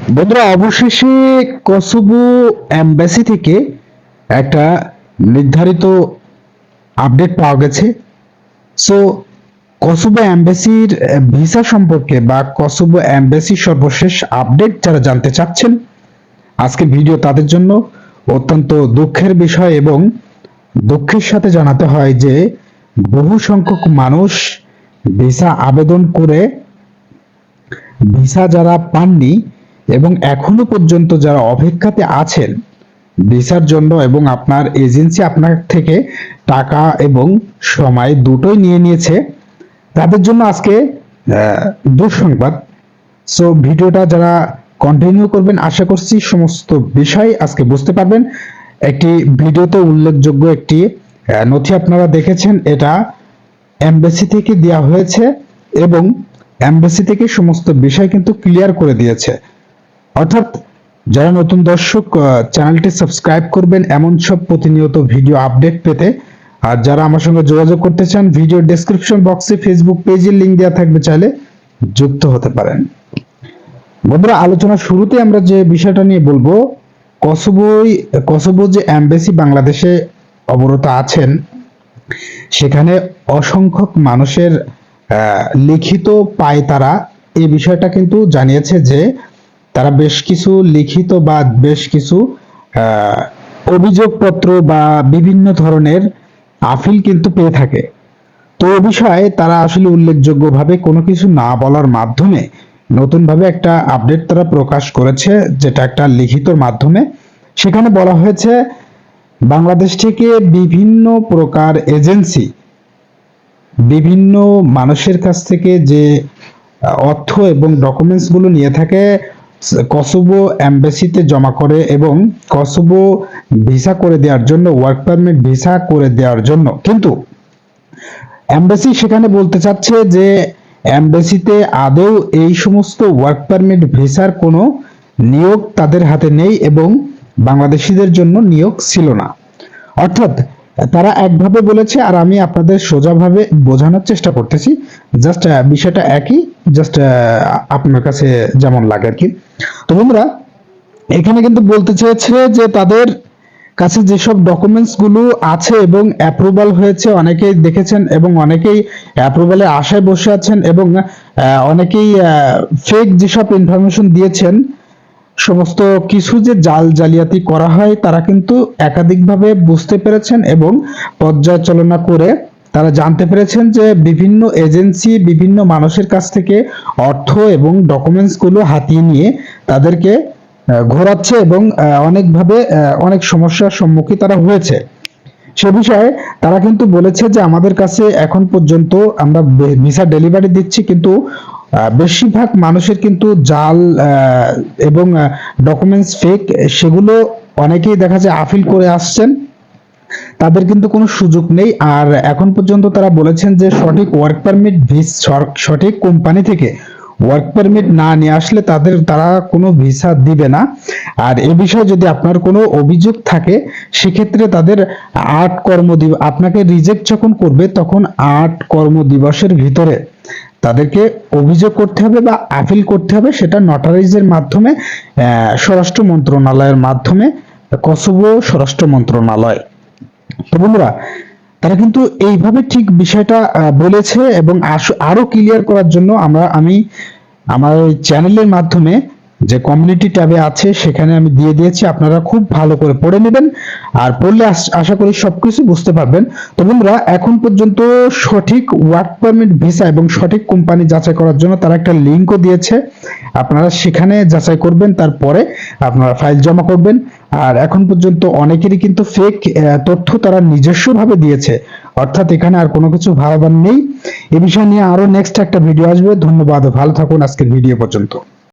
বন্ধুরা, অবশেষে Kosovo embassy থেকে একটা নির্ধারিত আপডেট পাওয়া গেছে। সো কসোভো এম্বাসির ভিসা সম্পর্কে বা কসোভো এম্বাসির সর্বশেষ আপডেট যারা জানতে চাচ্ছেন আজকে ভিডিও তাদের জন্য অত্যন্ত দুঃখের বিষয় এবং দুঃখের সাথে জানাতে হয় যে, বহু সংখ্যক মানুষ ভিসা আবেদন করে ভিসা যারা পাননি এবং এখনও পর্যন্ত যারা অপেক্ষাতে আছেন, ভিসার জন্য এবং আপনার এজেন্সি আপনার থেকে টাকা এবং সময় দুটোই নিয়ে নিয়েছে, তাদের জন্য আজকে দুঃসংবাদ। সো ভিডিওটা যারা কন্টিনিউ করবেন, আশা করছি সমস্ত বিষয় আজকে বুঝতে পারবেন। একটি ভিডিওতে উল্লেখযোগ্য একটি নথি আপনারা দেখেছেন, এটা এমবেসি থেকে দেওয়া হয়েছে এবং এমবেসি থেকে সমস্ত বিষয় কিন্তু ক্লিয়ার করে দিয়েছে। অর্থাৎ যারা নতুন দর্শক চ্যানেলটি সাবস্ক্রাইব করবেন এমন সব প্রতিনিয়ত ভিডিও আপডেট পেতে। আর যারা আমার সঙ্গে যোগাযোগ করতে চান, ভিডিও ডেসক্রিপশন বক্সে ফেসবুক পেজের লিংক দেওয়া থাকবে, চাইলে যুক্ত হতে পারেন। বন্ধুরা আলোচনার শুরুতে আমরা যে বিষয়টা নিয়ে বলব কসোবোই কসোবো যে এমবেসি বাংলাদেশে অবরত আছেন, সেখানে অসংখ্যক মানুষের লিখিত পায় তারা এই বিষয়টা কিন্তু জানিয়েছে যে তারা বেশ কিছু লিখিত বা বেশ কিছু অভিযোগপত্র বা বিভিন্ন ধরনের আপিল কিন্তু পেয়ে থাকে। তো এ বিষয়ে তারা আসলে উল্লেখযোগ্যভাবে কোনো কিছু না বলার মাধ্যমে নতুনভাবে একটা আপডেট তারা প্রকাশ করেছে, যেটা একটা লিখিতর মাধ্যমে। সেখানে বলা হয়েছে, বাংলাদেশ থেকে বিভিন্ন প্রকার এজেন্সি, বিভিন্ন মানুষের কাছ থেকে যে অর্থ এবং ডকুমেন্টসগুলো নিয়ে থাকে কসোভো এম্বাসিতে জমা করে এবং কসোভো ভিসা করে দেওয়ার জন্য ওয়ার্ক পারমিট ভিসা করে দেওয়ার জন্য। কিন্তু এম্বাসি সেখানে বলতে চাচ্ছে যে এম্বাসিতে আদৌ এই সমস্ত ওয়ার্ক পারমিট ভিসার কোনো নিয়োগ তাদের হাতে নেই এবং বাংলাদেশিদের জন্য নিয়োগ ছিল না। অর্থাৎ তারা একভাবে বলেছে, আর আমি আপনাদের সোজাভাবে বোঝানোর চেষ্টা করতেছি। জাস্ট বিষয়টা একই। জাস্ট আপনার কাছে যেমন লাগে আর কি। তো বন্ধুরা, এখানে কিন্তু বলতে চেয়েছে যে তাদের কাছে যেসব ডকুমেন্টসগুলো আছে এবং অ্যাপ্রুভাল হয়েছে, অনেকেই দেখেছেন এবং অনেকেই অ্যাপ্রুভালে আশায় বসে আছেন এবং অনেকেই ফেক যেসব ইনফরমেশন দিয়েছেন, সমস্ত কিছু যে জাল জালিয়াতি করা হয়, তারা কিন্তু একাধিকভাবে বুঝতে পেরেছেন এবং পর্যালোচনা করে তারা জানতে পেরেছেন যে বিভিন্ন এজেন্সি বিভিন্ন মানুষের কাছ থেকে অর্থ এবং ডকুমেন্টসগুলো হাতিয়ে নিয়ে তাদেরকে ঘোরাচ্ছে এবং অনেকভাবে অনেক সমস্যার সম্মুখীন তারা হয়েছে। সে বিষয়ে তারা কিন্তু বলেছে যে আমাদের কাছে এখন পর্যন্ত আমরা ভিসা ডেলিভারি দিচ্ছি কিন্তু বেশিরভাগ মানুষের কিন্তু জাল এবং ডকুমেন্টস ফেক সেগুলো অনেকেই দেখা যায় আপিল করে আসছেন। তাদের কিন্তু কোনো সুযোগ নেই। আর এখন পর্যন্ত তারা বলেছেন যে সঠিক ওয়ার্ক পারমিট সঠিক কোম্পানি থেকে ওয়ার্ক পারমিট না নিয়ে আসলে তাদের, তারা কোনো ভিসা দিবে না। আর এ বিষয়ে যদি আপনার কোনো অভিযোগ থাকে, সেক্ষেত্রে তাদের আট কর্মদিবস আপনাকে রিজেক্ট যখন করবে, তখন আট কর্মদিবসের ভিতরে তাদেরকে অভিযোগ করতে হবে বা আপিল করতে হবে। সেটা নটারাইজের মাধ্যমে স্বরাষ্ট্র মন্ত্রণালয়ের মাধ্যমে, কসোভো স্বরাষ্ট্র মন্ত্রণালয়। তো বন্ধুরা, তারা কিন্তু এইভাবে ঠিক বিষয়টা বলেছে এবং আরও ক্লিয়ার করার জন্য আমরা, আমি আমার চ্যানেলের মাধ্যমে যে কমিউনিটি ট্যাবে আছে, সেখানে আমি দিয়ে দিয়েছি। আপনারা খুব ভালো করে পড়ে নেবেন। আর পড়লে আশা করি সবকিছু বুঝতে পারবেন। তো বন্ধুরা, এখন পর্যন্ত সঠিক ওয়ার্ক পারমিট ভিসা এবং সঠিক কোম্পানি যাচাই করার জন্য তারা একটা লিঙ্কও দিয়েছে। আপনারা সেখানে যাচাই করবেন, তারপরে আপনারা ফাইল জমা করবেন। আর এখন পর্যন্ত অনেকেরই কিন্তু ফেক তথ্য তারা নিজস্বভাবে দিয়েছে। অর্থাৎ এখানে আর কোনো কিছু ভাবাবার নেই। এ বিষয় নিয়ে আরও নেক্সট একটা ভিডিও আসবে। ধন্যবাদ। ভালো থাকুন। আজকের ভিডিও পর্যন্ত।